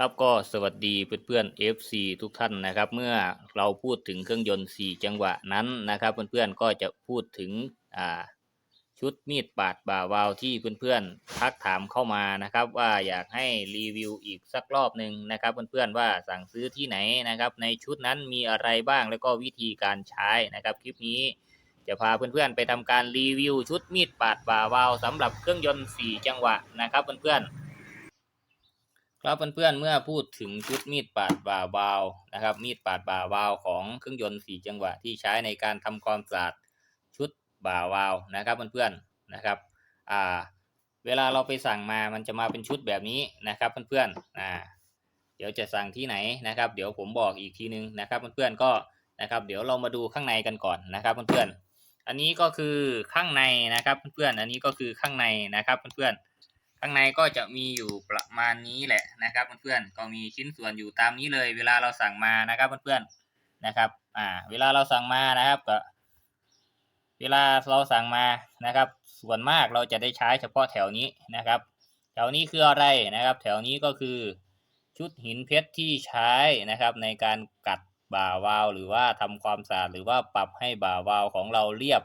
ครับก็สวัสดีเพื่อนๆ FC ทุกท่านนะครับ เมื่อเราพูดถึงเครื่องยนต์ 4 จังหวะนั้นนะครับ เพื่อนๆก็จะพูดถึงอ่าชุดมีดปาดบ่าวาวที่เพื่อนๆทักถามเข้ามานะครับ ว่าอยากให้รีวิวอีกสักรอบหนึ่งนะครับ เพื่อนๆว่าสั่งซื้อที่ไหนนะครับ ในชุดนั้นมีอะไรบ้างแล้วก็วิธีการใช้นะครับ คลิปนี้จะพาเพื่อนๆไปทำการรีวิวชุดมีดปาดบ่าวาวสำหรับเครื่องยนต์ 4 จังหวะนะครับ เพื่อนๆ ครับเพื่อนๆเมื่อพูดถึงชุดมีดปาดบ่าวาวนะครับ มีดปาดบ่าวาวของเครื่องยนต์สี่จังหวะที่ใช้ในการทำความสะอาดชุดบ่าวาวนะครับเพื่อนๆนะครับอ่าเวลาเราไปสั่งมามันจะมาเป็นชุดแบบนี้นะครับเพื่อนๆอ่าเดี๋ยวจะสั่งที่ไหนนะครับ เดี๋ยวผมบอกอีกทีนึงนะครับเพื่อนๆก็นะครับ เดี๋ยวเรามาดูข้างในกันก่อนนะครับเพื่อนๆอันนี้ก็คือข้างในนะครับเพื่อนๆอันนี้ก็คือข้างในนะครับเพื่อนๆ ข้างในก็จะมีอยู่ประมาณนี้แหละนะครับเพื่อนๆก็มีชิ้นส่วนอยู่ตามนี้เลย เวลาเราสั่งมานะครับเพื่อนๆนะครับ อ่า เวลาเราสั่งมานะครับก็ เวลาเราสั่งมานะครับ ส่วนมากเราจะได้ใช้เฉพาะแถวนี้นะครับ แถวนี้คืออะไรนะครับ แถวนี้ก็คือชุดหินเพชรที่ใช้นะครับ ในการกัดบ่าวาว หรือว่าทำความสะอาดหรือว่าปรับให้บ่าวาวของเราเรียบ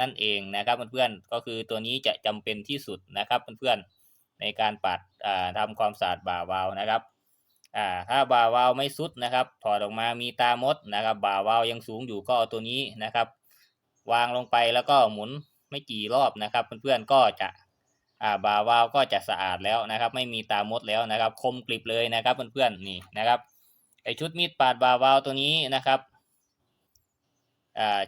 นั่นเองนะครับเพื่อนๆก็คือตัวนี้จะจำเป็นที่สุดนะครับเพื่อนๆ ในการปัดอ่าทำความสะอาดบ่าวาล์วนะครับถ้าบ่าวาล์วไม่สุดนะครับถอดออกมามีตามดนะครับบ่าวาล์วยังสูงอยู่ก็เอาตัวนี้นะครับ วางลงไปแล้วก็หมุนไม่กี่รอบนะครับ เพื่อนๆก็จะบ่าวาล์วก็จะสะอาดแล้วนะครับ ไม่มีตามดแล้วนะครับ คมกริบเลยนะครับเพื่อนๆนี่นะครับไอชุดมีดปาดบ่าวาล์วตัวนี้นะครับ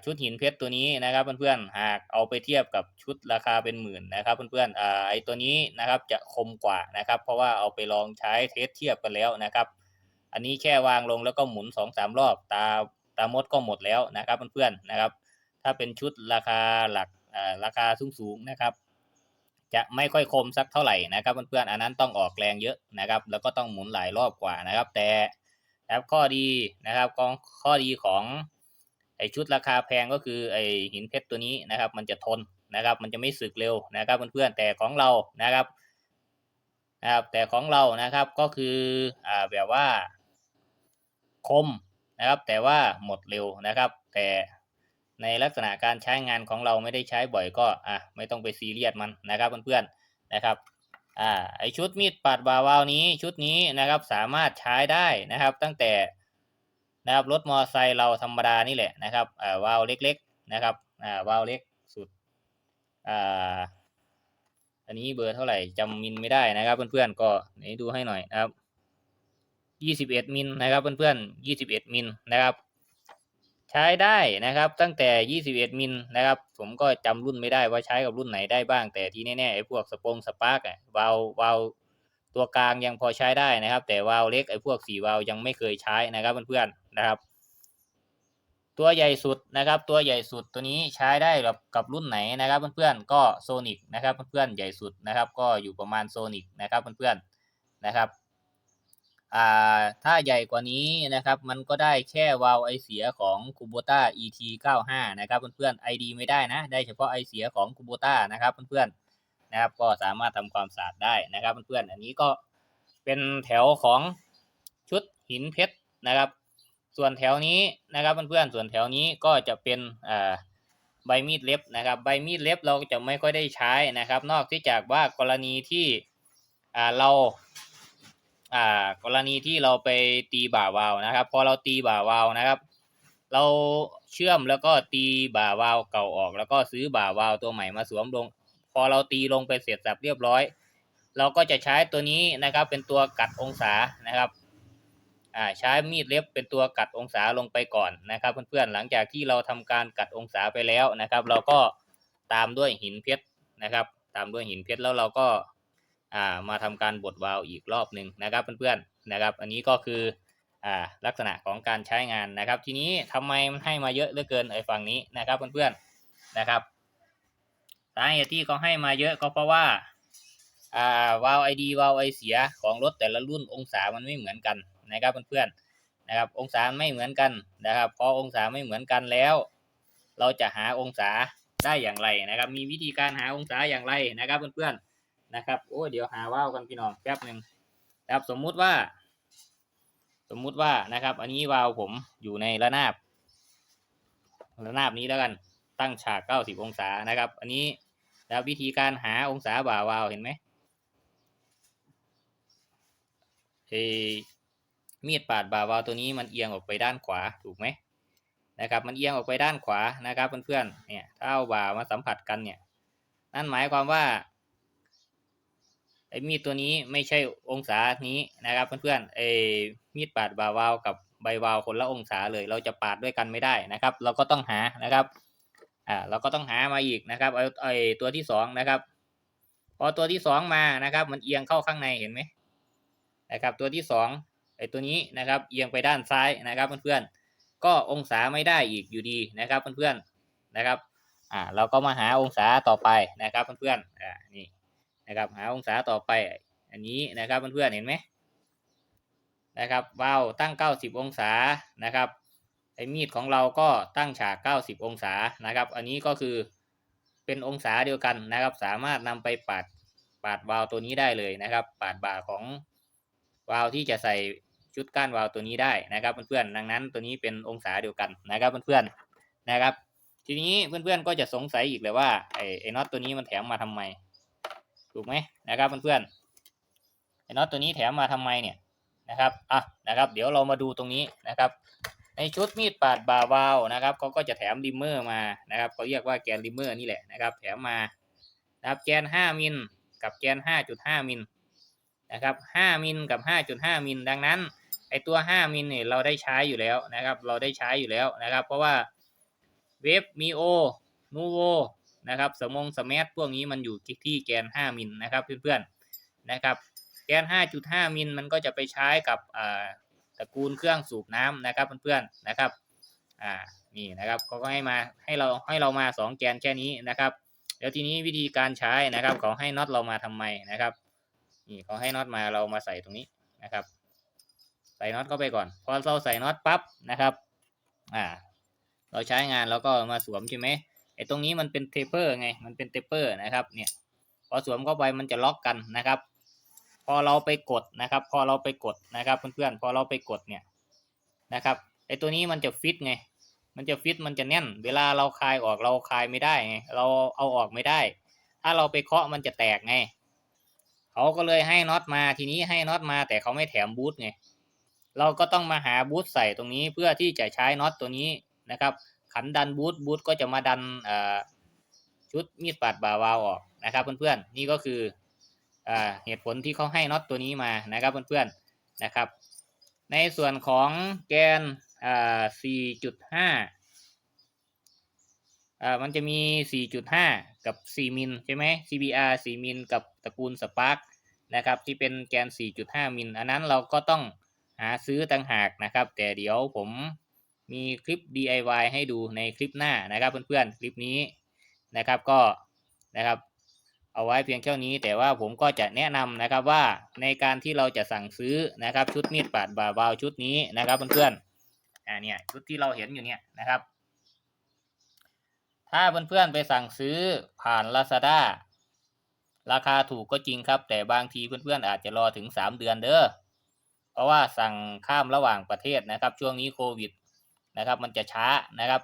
ชุดหินเพชรตัวนี้นะครับเพื่อนๆหากเอาไปเทียบกับชุดราคาเป็นหมื่นนะครับเพื่อนๆอ่าไอตัวนี้นะครับจะคมกว่านะครับ เพราะว่าเอาไปลองใช้เทสเทียบกันแล้วนะครับ อันนี้แค่วางลงแล้วก็หมุนสองสามรอบตาตามดก็หมดแล้วนะครับเพื่อนๆนะครับ ถ้าเป็นชุดราคาหลักอ่าราคาสูงๆนะครับ จะไม่ค่อยคมสักเท่าไหร่นะครับเพื่อนๆอันนั้นต้องออกแรงเยอะนะครับ แล้วก็ต้องหมุนหลายรอบกว่านะครับ แต่ครับข้อดีนะครับของข้อดีของ ไอชุดราคาแพงก็คือไอหินเพชรตัวนี้นะครับ มันจะทนนะครับ มันจะไม่สึกเร็วนะครับเพื่อนๆแต่ของเรานะครับนะครับ แต่ของเรานะครับก็คืออ่าแบบว่า คมนะครับ แต่ว่าหมดเร็วนะครับ แต่ในลักษณะการใช้งานของเราไม่ได้ใช้บ่อยก็อะไม่ต้องไปซีเรียสมันนะครับเพื่อนๆนะครับอ่าไอชุดมีดปัดบาวาวนี้ชุดนี้นะครับสามารถใช้ได้นะครับ ตั้งแต่ นะครับรถมอไซค์เราธรรมดานี่แหละนะครับอ่าวาล์วเล็กๆนะครับอ่าวาล์วเล็กสุดอ่าอันนี้เบอร์เท่าไหร่จำมิลไม่ได้นะครับ เพื่อนๆก็ไหนดูให้หน่อยนะครับยี่สิบเอ็ดมิลนะครับ เพื่อนๆยี่สิบเอ็ดมิลนะครับ ใช้ได้นะครับตั้งแต่ยี่สิบเอ็ดมิลนะครับ ผมก็จำรุ่นไม่ได้ว่าใช้กับรุ่นไหนได้บ้าง แต่ที่แน่ๆไอ้พวกสปงสปาร์กอะวาล์ววาล์ว ตัวกลางยังพอใช้ได้นะครับ แต่วาล์วเล็กไอ้พวกสี่วาล์วยังไม่เคยใช้นะครับเพื่อนๆนะครับ ตัวใหญ่สุดนะครับ ตัวใหญ่สุดตัวนี้ใช้ได้กับกับรุ่นไหนนะครับเพื่อนๆก็โซนิกนะครับเพื่อนๆใหญ่สุดนะครับ ก็อยู่ประมาณโซนิกนะครับเพื่อนๆนะครับอ่าถ้าใหญ่กว่านี้นะครับ มันก็ได้แค่วาล์วไอเสียของ Kubota ET 95 นะครับเพื่อนๆ ID ไม่ได้นะ ได้เฉพาะไอเสียของ Kubota นะครับเพื่อนๆ นะครับ ก็สามารถทำความสะอาดได้นะครับเพื่อนๆอันนี้ก็เป็นแถวของชุดหินเพชรนะครับ ส่วนแถวนี้นะครับเพื่อนๆส่วนแถวนี้ก็จะเป็นอ่าใบมีดเล็บนะครับ ใบมีดเล็บเราจะไม่ค่อยได้ใช้นะครับ นอกที่จากว่ากรณีที่อ่าเราอ่ากรณีที่เราไปตีบ่าวาวนะครับ พอเราตีบ่าวาวนะครับ เราเชื่อมแล้วก็ตีบ่าวาวเก่าออก แล้วก็ซื้อบ่าวาวตัวใหม่มาสวมลง อเราตีลงไปเสร็จสับเรียบร้อย เราก็จะใช้ตัวนี้นะครับ เป็นตัวกัดองศานะครับอ่าใช้มีดเล็บเป็นตัวกัดองศาลงไปก่อนนะครับ เพื่อนๆหลังจากที่เราทำการกัดองศาไปแล้วนะครับ เราก็ตามด้วยหินเพชรนะครับ ตามด้วยหินเพชรแล้วเราก็อ่ามาทำการบดวาล์วอีกรอบหนึ่งนะครับ เพื่อนๆนะครับ อันนี้ก็คืออ่าลักษณะของการใช้งานนะครับ ทีนี้ทำไมมันให้มาเยอะเหลือเกินไอ้ฝั่งนี้นะครับ เพื่อนๆนะครับาเหตุที่เขาให้มาเยอะก็เพราะว่า อ่าวาล์วไอดีวาล์วไอเสียของรถแต่ละรุ่นองศามันไม่เหมือนกันนะครับเพื่อนๆนะครับ องศาไม่เหมือนกันนะครับพอองศาไม่เหมือนกันแล้ว เราจะหาองศาได้อย่างไรนะครับ มีวิธีการหาองศาอย่างไรนะครับเพื่อนๆนะครับโอ้เดี๋ยวหาว่าวกันพี่น้องแป๊บหนึ่งนะครับสมมุติว่า สมมุติว่านะครับ อันนี้วาล์วผมอยู่ในระนาบระนาบนี้แล้วกันตั้งฉาก 90 องศานะครับ อันนี้ แล้ววิธีการหาองศาบ่าวาวเห็นไหมเอมีดปาดบ่าวาวตัวนี้มันเอียงออกไปด้านขวาถูกไหมนะครับ มันเอียงออกไปด้านขวานะครับเพื่อนๆเนี่ยถ้าเอาบ่าวมาสัมผัสกันเนี่ย นั่นหมายความว่าไอ้มีดตัวนี้ไม่ใช่องศานี้นะครับเพื่อนๆไอ้มีดปาดบ่าวาวกับใบวาวคนละองศาเลย เราจะปาดด้วยกันไม่ได้นะครับ เราก็ต้องหานะครับ อ่าเราก็ต้องหามาอีกนะครับเอไอ้ตัวที่สองนะครับ พอตัวที่สองมานะครับ มันเอียงเข้าข้างในเห็นไหมนะครับ ตัวที่สองไอ้ตัวนี้นะครับ เอียงไปด้านซ้ายนะครับเพื่อนๆก็องศาไม่ได้อีกอยู่ดีนะครับเพื่อนๆนะครับอ่าเราก็มาหาองศาต่อไปนะครับเพื่อนๆอ่านี่นะครับหาองศาต่อไปอันนี้นะครับเพื่อนๆเห็นไหมนะครับวาวตั้ง 90 องศานะครับ ไอ้มีดของเราก็ตั้งฉาก 90 องศานะครับ อันนี้ก็คือเป็นองศาเดียวกันนะครับ สามารถนำไปปาดปาดวาลตัวนี้ได้เลยนะครับ ปาดบ่าของวาลที่จะใส่ชุดก้านวาลตัวนี้ได้นะครับเพื่อนๆดังนั้นตัวนี้เป็นองศาเดียวกันนะครับเพื่อนๆนะครับ ทีนี้เพื่อนๆก็จะสงสัยอีกเลยว่าไอ้ไอ้น็อตตัวนี้มันแถมมาทำไม ถูกไหมนะครับเพื่อนๆไอ้น็อตตัวนี้แถมมาทำไมเนี่ยนะครับอะนะครับ เดี๋ยวเรามาดูตรงนี้นะครับ ในชุดมีดปาดบ่าวาวนะครับเขาก็จะแถมริมเมอร์มานะครับเขาเรียกว่าแกนริมเมอร์นี่แหละนะครับ แถมมานะครับแกน 5 มิลกับแกน 5.5 มิลนะครับ 5 มิลกับ 5.5 มิลดังนั้นไอตัว 5 มิลเนี่ยเราได้ใช้อยู่แล้วนะครับ เราได้ใช้อยู่แล้วนะครับ เพราะว่าเวฟมีโอนูโวนะครับสมองสมัพวกนี้มันอยู่ที่แกน 5 มิลนะครับเพื่อนๆนะครับแกน 5.5 มิลมันก็จะไปใช้กับอ่า ตระกูลเครื่องสูบน้ำนะครับเพื่อนๆนะครับอ่านี่นะครับเขาก็ให้มาให้เราให้เรามาสองแกนแค่นี้นะครับเดี๋ยวทีนี้วิธีการใช้นะครับเขาให้น็อตเรามาทำไมนะครับนี่เขาให้น็อตมาเรามาใส่ตรงนี้นะครับ ใส่น็อตเข้าไปก่อนพอเราใส่น็อตปั๊บนะครับอ่าเราใช้งานแล้วก็มาสวมใช่ไหมไอ้ตรงนี้มันเป็นเทปเปอร์ไงมันเป็นเทปเปอร์นะครับเนี่ยพอสวมเข้าไปมันจะล็อกกันนะครับ พอเราไปกดนะครับ พอเราไปกดนะครับเพื่อนๆพอเราไปกดเนี่ยนะครับไอตัวนี้มันจะฟิตไง มันจะฟิตมันจะแน่น เวลาเราคลายออกเราคลายไม่ได้ไงเราเอาออกไม่ได้ ถ้าเราไปเคาะมันจะแตกไงเขาก็เลยให้น็อตมาทีนี้ให้น็อตมาแต่เขาไม่แถมบูทไงเราก็ต้องมาหาบูทใส่ตรงนี้เพื่อที่จะใช้น็อตตัวนี้นะครับ ขันดันบูทบูทก็จะมาดันชุดมีดปาดบ่าวาวออกนะครับ เพื่อนๆนี่ก็คือ เหตุผลที่เขาให้น็อตตัวนี้มานะครับเพื่อนๆนะครับ ในส่วนของแกน4.5อ่ามันจะมี 4.5 กับ 4 มิลใช่ไหม CBR 4 มิลกับตระกูลสปาร์กนะครับ ที่เป็นแกน 4.5 มิล อันนั้นเราก็ต้องหาซื้อต่างหากนะครับ แต่เดี๋ยวผมมีคลิป DIY ให้ดูในคลิปหน้านะครับเพื่อนๆ คลิปนี้นะครับก็นะครับ เอาไว้เพียงแค่นี้ แต่ว่าผมก็จะแนะนำนะครับว่าในการที่เราจะสั่งซื้อนะครับ ชุดมีดปาดบาบาชุดนี้นะครับเพื่อนๆอ่าเนี่ยชุดที่เราเห็นอยู่เนี่ยนะครับ ถ้าเพื่อนๆไปสั่งซื้อผ่าน Lazada ราคาถูกก็จริงครับ แต่บางทีเพื่อนๆอาจจะรอถึง 3 เดือนเด้อเพราะว่าสั่งข้ามระหว่างประเทศนะครับ ช่วงนี้โควิดนะครับ มันจะช้านะครับ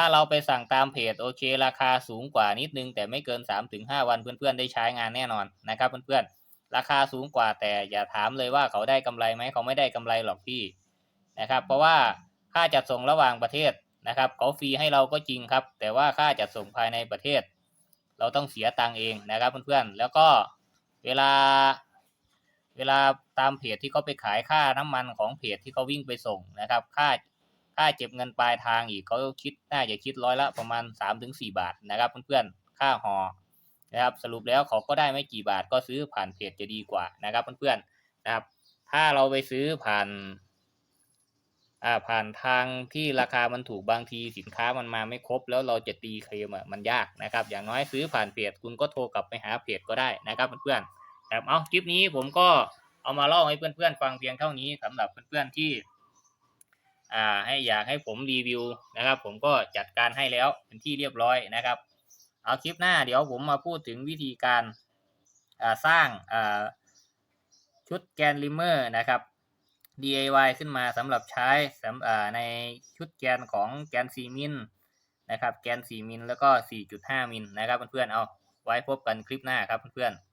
ถ้าเราไปสั่งตามเพจโอเค ราคาสูงกว่านิดนึง แต่ไม่เกิน 3-5 วันเพื่อนๆได้ใช้งานแน่นอนนะครับเพื่อนๆราคาสูงกว่าแต่อย่าถามเลยว่าเขาได้กำไรไหมเขาไม่ได้กำไรหรอกพี่นะครับ เพราะว่าค่าจัดส่งระหว่างประเทศนะครับเขาฟรีให้เราก็จริงครับ แต่ว่าค่าจัดส่งภายในประเทศ เราต้องเสียตังเองนะครับเพื่อนๆแล้วก็เวลาเวลาตามเพจที่เขาไปขายค่าน้ำมันของเพจที่เขาวิ่งไปส่งนะครับ ค่า ค่าเก็บเงินปลายทางอีกเขาคิดน่าจะคิดร้อยละประมาณ 3-4 บาทนะครับเพื่อนๆ ค่าหอนะครับสรุปแล้วเขาก็ได้ไม่กี่บาทก็ซื้อผ่านเพจจะดีกว่านะครับเพื่อนๆนะครับ ถ้าเราไปซื้อผ่านอ่าผ่านทางที่ราคามันถูกบางทีสินค้ามันมาไม่ครบ แล้วเราจะตีเคลมอะมันยากนะครับ อย่างน้อยซื้อผ่านเพจคุณก็โทรกลับไปหาเพจก็ได้นะครับเพื่อนๆครับเอาคลิปนี้ผมก็เอามาเล่าให้เพื่อนๆฟังเพียงเท่านี้สำหรับเพื่อนๆที่ อ่าให้อยากให้ผมรีวิวนะครับ ผมก็จัดการให้แล้วเป็นที่เรียบร้อยนะครับ เอาคลิปหน้าเดี๋ยวผมมาพูดถึงวิธีการอ่าสร้างอ่าชุดแกนลิมเมอร์นะครับ DIY ขึ้นมาสำหรับใช้สำในชุดแกนของแกน 4 มิลนะครับ แกน 4 มิลแล้วก็ 4.5 มิลนะครับเพื่อนๆเอาไว้พบกันคลิปหน้าครับเพื่อนๆ